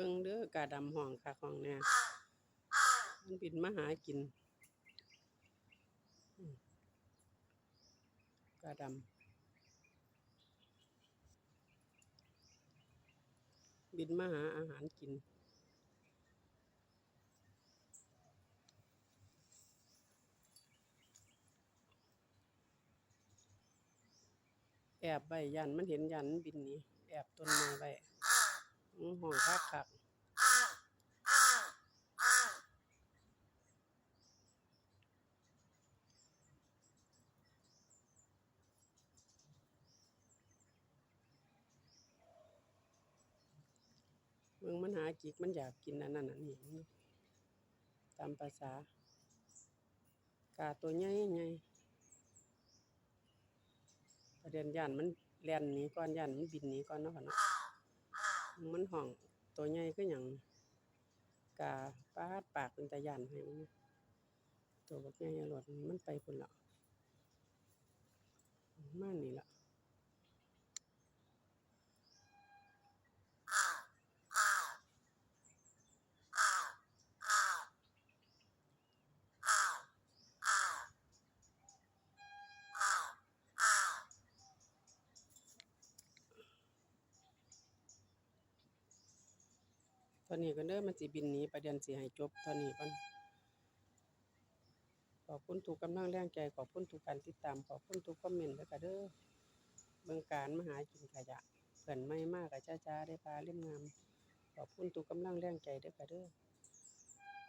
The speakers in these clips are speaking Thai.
บิ่งเด้อกาดำห้องคักห้องเนี่ยมันบินมาหากินกาดำบินมาหาอาหารกินแอบใบยันมันเห็นยันบินนี้แอบต้นไม้ไว้ อื้อห้องคักคักเมืองมันหากิกมันอยากกินอันนั้นนนี้มันตามภาษากาตัวใหญ่ใหญ่ประเด็นยันมันแล่นหนีก่อนยันมันบินหนีก่อนเนาะค่ะเนาะ มันห้อง ตัวใหญ่คือหยังกาปาดปากเป็นตะยันให้มันตัวบักใหญ่หลดมันไปพุ่นละมานี่ละ ตอนนี้ก็เด้อมันสิบินหนีประเด็นสิให้จบตอนนี้ก่อนขอบคุณทุกกำลังแรงใจขอบคุณทุกการติดตามขอบคุณทุกคอมเมนต์เด้อค่ะเด้อเบิ่งการมหากินขยะเพิ่นไม่มากก็ช้าๆได้ปลาเล่มงามขอบคุณทุกกำลังแรงใจเด้อค่ะเด้อ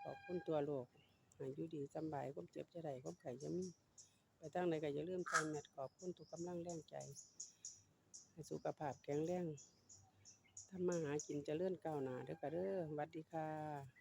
ขอบคุณตัวโลกให้อยู่ดีสำบายความเจ็บจะได้ความไข้จะมีไปทางใดก็อย่าลืมใส่แมสขอบคุณทุกกำลังแรงใจให้สุขภาพแข็งแรง ทำมาหากินจเจริญก้าวหน้าเด้อค่ะเด้อสวัสดีค่ะ